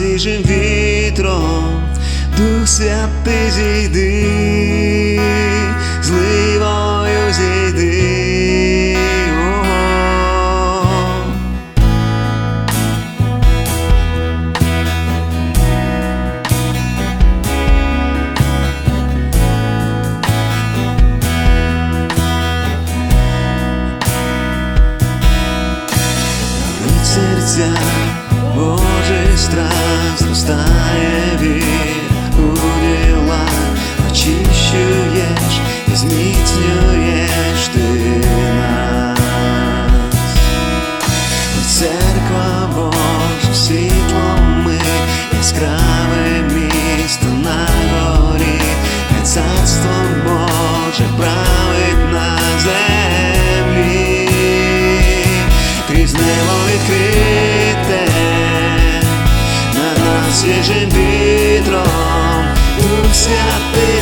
свіжим вітром, Дух святий зійди, зливою Дух святий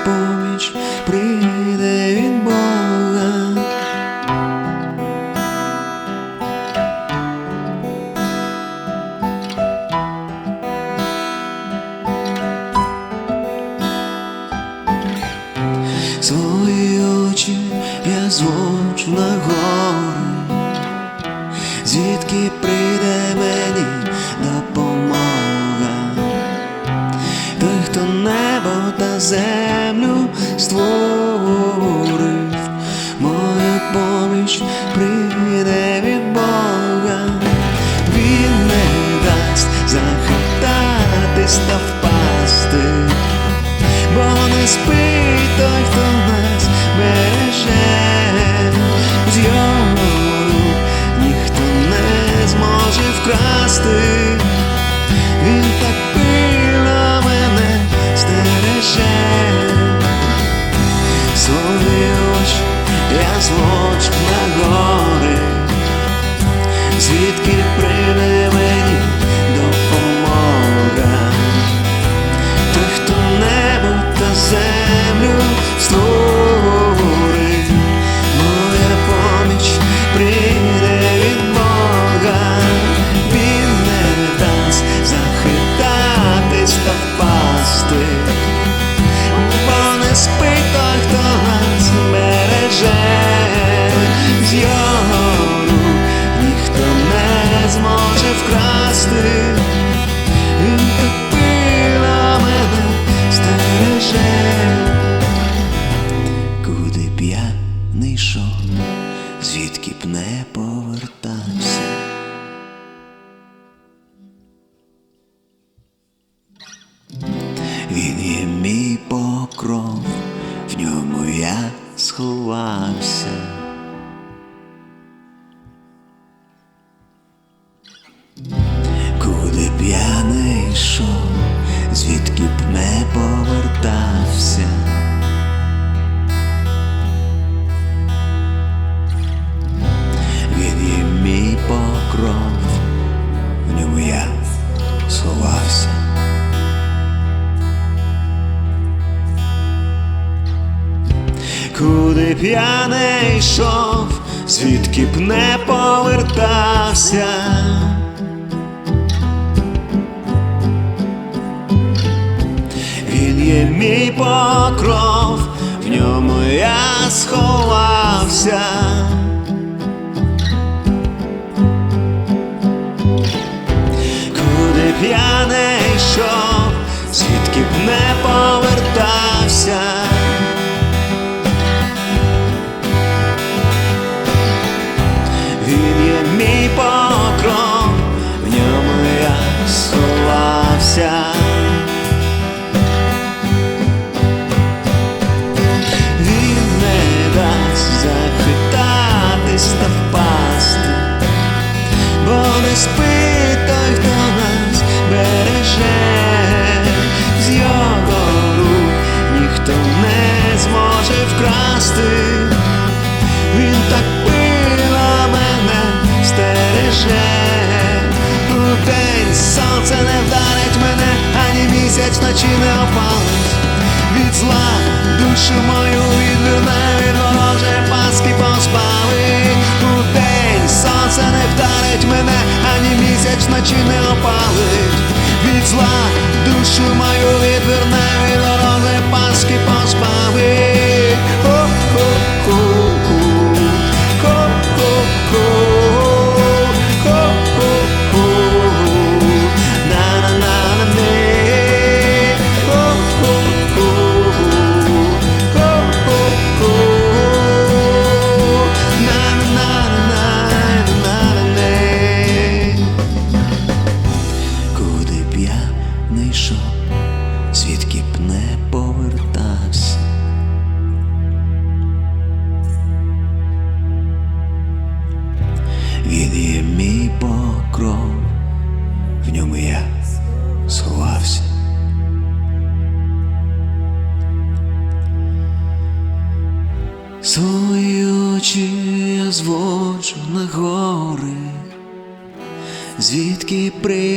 створив, створив, моя поміч прийде від Бога, він не дасть захитатись та впасти. Бо не спить той, хто нас береже, з його рук ніхто не зможе вкрасти, свої я зводжу на гори, звідки звідки б не повертався. Він є мій покров, в ньому я сховався. Куди б я не йшов, звідки б не повертався. Сонце не вдарить мене, ані місяць вночі не опалить. Від зла душу мою відверне, від вороже паски позбавить. У день сонце не вдарить мене, ані місяць вночі не опалить. Від зла душу мою відверне, звідки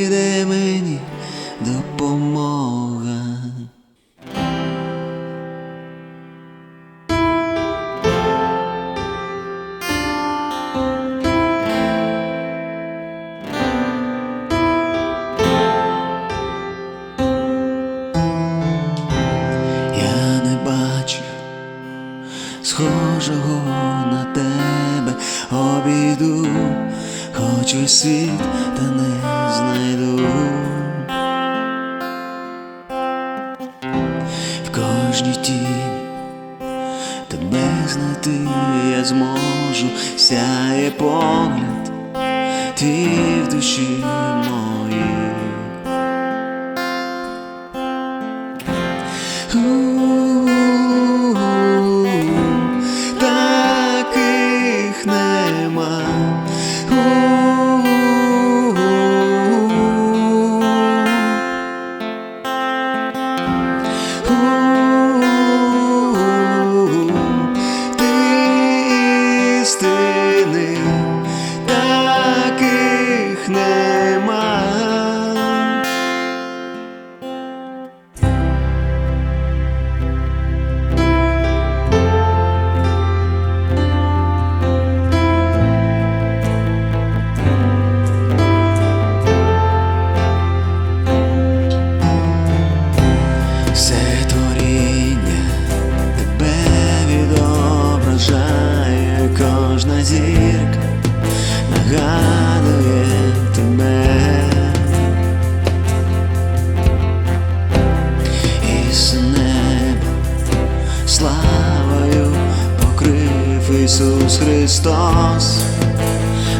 славою покрив Ісус Христос,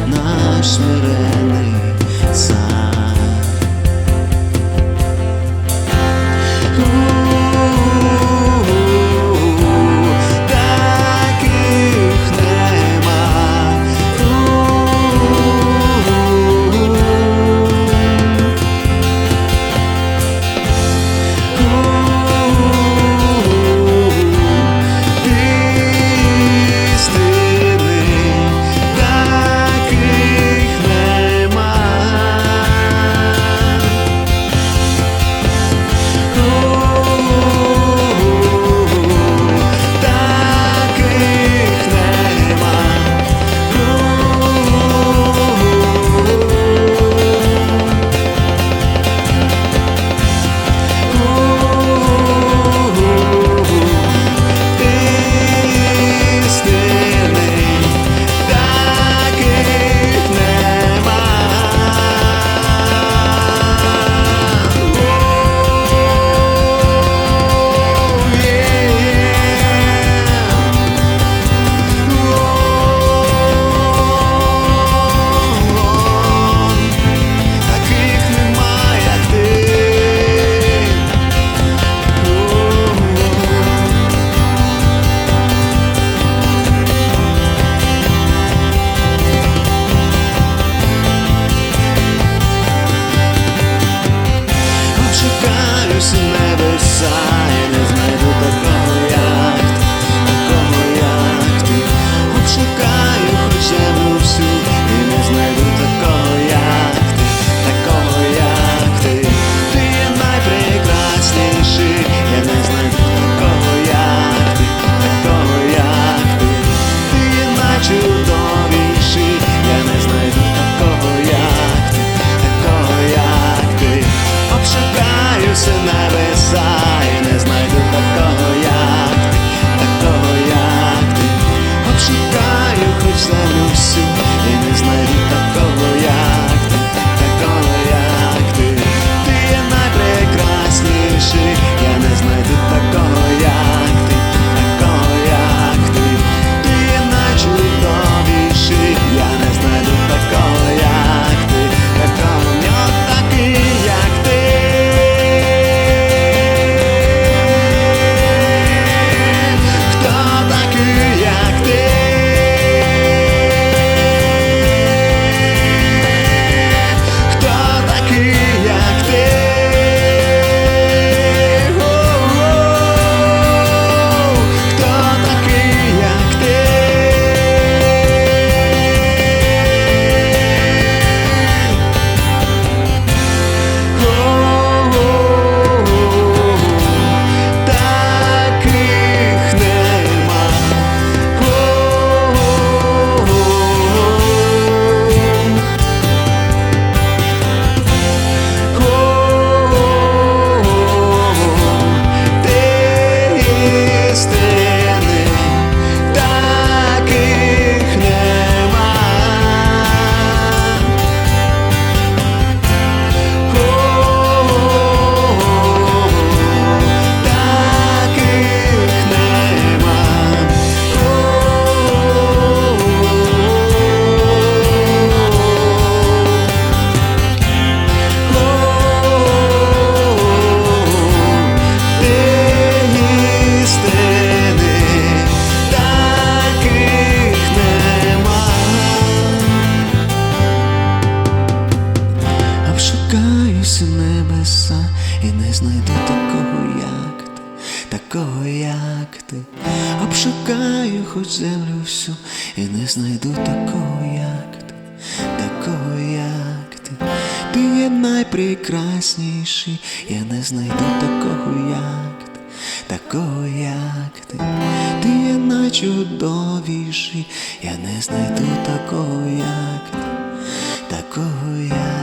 наш смирений цар. Знайду такого, як ти, такого, як ти. Обшукаю хоч землю всю і не знайду такого, як ти, такого, як ти. Ти є найпрекрасніший, я не знайду такого, як ти, такого, як ти. Ти є найчудовіший, я не знайду такого, як ти, такого, як